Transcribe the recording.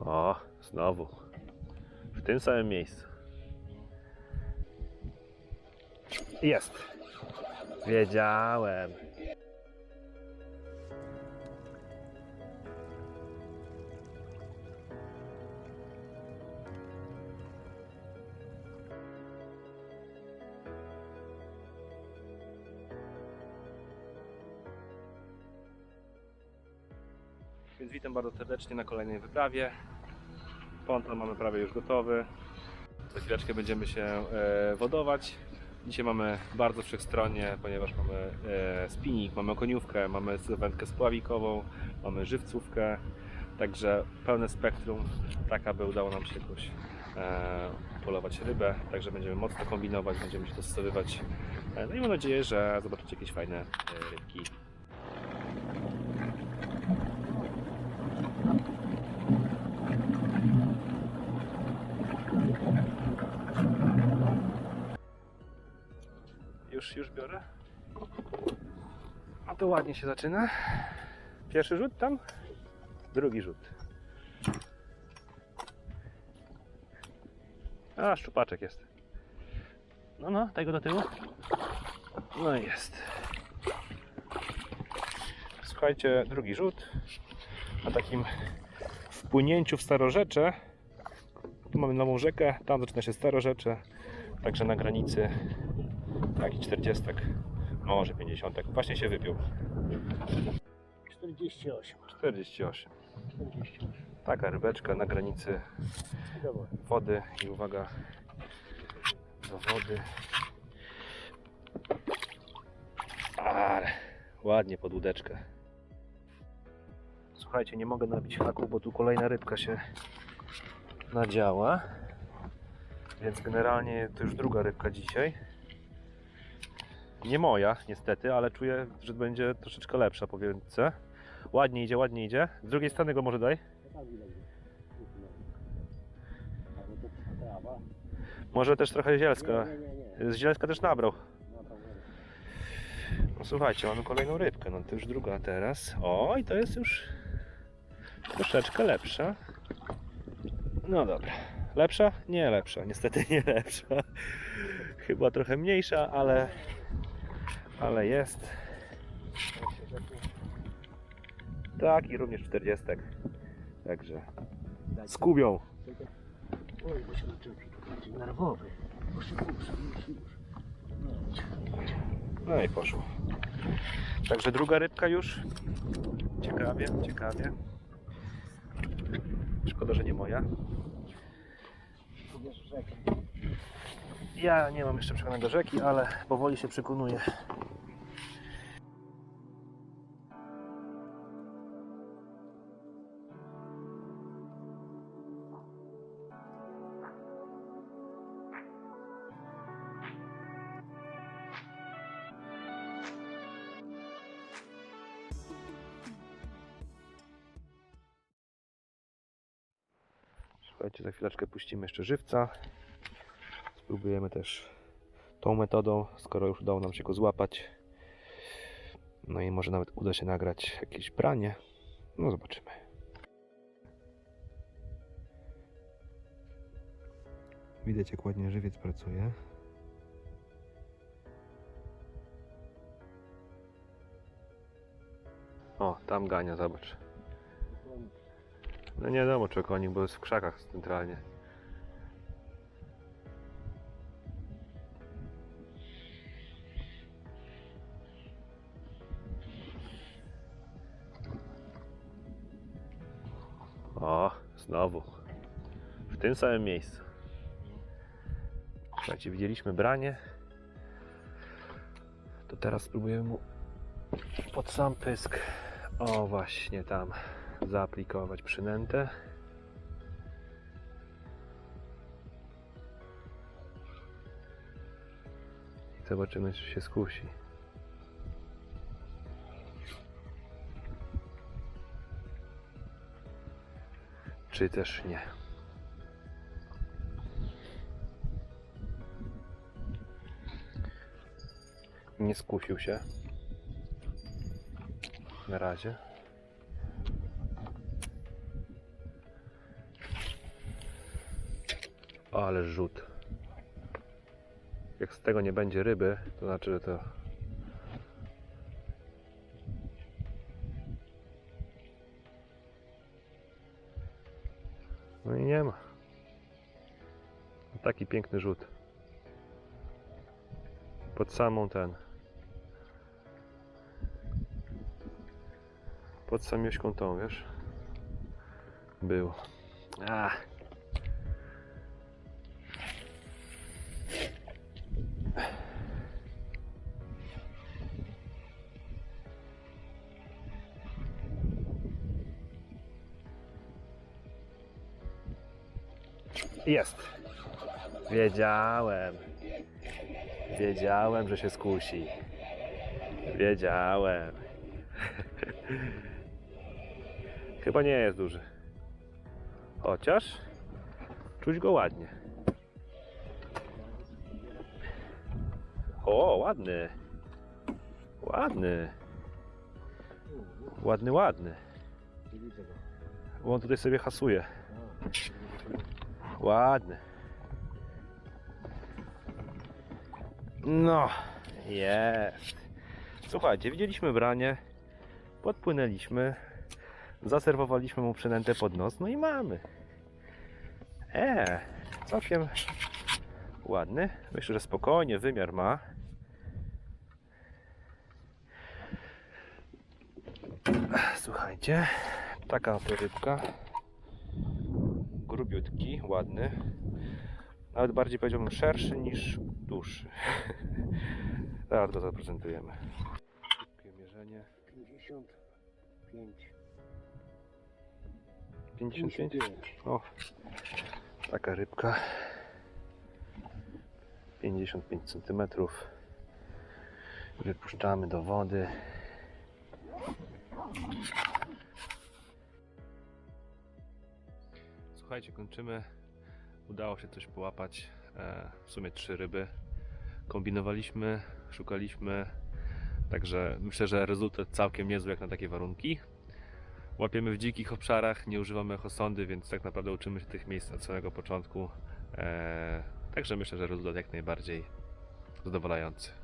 O, znowu. W tym samym miejscu. Jest. Wiedziałem. Więc witam bardzo serdecznie na kolejnej wyprawie. Ponton mamy prawie już gotowy. Za chwileczkę będziemy się e, wodować. Dzisiaj mamy bardzo wszechstronnie, ponieważ mamy e, spinning, mamy okoniówkę, mamy wędkę spławikową, mamy żywcówkę. Także pełne spektrum, tak aby udało nam się jakoś e, polować rybę. Także będziemy mocno kombinować, będziemy się dostosowywać. No i mam nadzieję, że zobaczycie jakieś fajne rybki. Już, biorę. A to ładnie się zaczyna. Pierwszy rzut tam, drugi rzut. A, szczupaczek jest. No, no, tego do tyłu. No jest. Słuchajcie, drugi rzut. Na takim wpłynięciu w Starorzecze. Tu mamy nową rzekę, tam zaczyna się Starorzecze. Także na granicy Taki 40, może 50. Właśnie się wypił. 48. 48. 48. Taka rybeczka na granicy wody i uwaga do wody. Ale ładnie pod łódeczkę. Słuchajcie, nie mogę nabić haku, bo tu kolejna rybka się nadziała. Więc generalnie to już druga rybka dzisiaj. Nie moja, niestety, ale czuję, że będzie troszeczkę lepsza po wędce. Ładnie idzie, ładnie idzie. Z drugiej strony go może daj. Może też trochę zielska. Z zielska też nabrał. No. No słuchajcie, mamy kolejną rybkę. No to już druga teraz. O, i to jest już troszeczkę lepsza. No dobra. Lepsza? Nie lepsza. Niestety nie lepsza. Chyba trochę mniejsza, ale ale jest. Tak, i również 40. Także z kubią. Oj, bo się taki nerwowy. No i poszło. Także druga rybka już. Ciekawie, ciekawie. Szkoda, że nie moja. Wiesz, rzekę. Ja nie mam jeszcze przekonania do rzeki, ale powoli się przekonuję. Słuchajcie, za chwileczkę puścimy jeszcze żywca. Spróbujemy też tą metodą, skoro już udało nam się go złapać. No i może nawet uda się nagrać jakieś branie. No zobaczymy. Widać jak ładnie żywiec pracuje. O, tam gania, zobacz. No nie wiadomo czy konik, bo jest w krzakach centralnie. Znowu. W tym samym miejscu. Słuchajcie, widzieliśmy branie. To teraz spróbujemy mu pod sam pysk. O, właśnie tam zaaplikować przynętę. Zobaczymy, czy się skusi. raczej też nie. Nie skusił się. Na razie. Ale rzut. Jak z tego nie będzie ryby, to znaczy, że to No i nie ma. Taki piękny rzut. Pod samą ten. Pod samiuśką tą, wiesz? Był. A. Jest. Wiedziałem. Wiedziałem, że się skusi. Wiedziałem. Chyba nie jest duży. Chociaż czuć go ładnie. O, ładny. Ładny. Ładny, ładny. On tutaj sobie hasuje. Ładny. No, jest. Słuchajcie, widzieliśmy branie, podpłynęliśmy, zaserwowaliśmy mu przynętę pod nos, no i mamy. E, całkiem ładny. Myślę, że spokojnie wymiar ma. Słuchajcie, taka oto rybka. Grubiutki, ładny. Nawet bardziej powiedziałbym szerszy niż dłuższy. Zaraz go zaprezentujemy. Szybkie mierzenie. 55. 55. O, taka rybka. 55 cm. Wypuszczamy do wody. Słuchajcie, kończymy. Udało się coś połapać. E, w sumie trzy ryby. Kombinowaliśmy, szukaliśmy. Także myślę, że rezultat całkiem niezły jak na takie warunki. Łapiemy w dzikich obszarach, nie używamy echosondy, więc tak naprawdę uczymy się tych miejsc od samego początku. E, także myślę, że rezultat jak najbardziej zadowalający.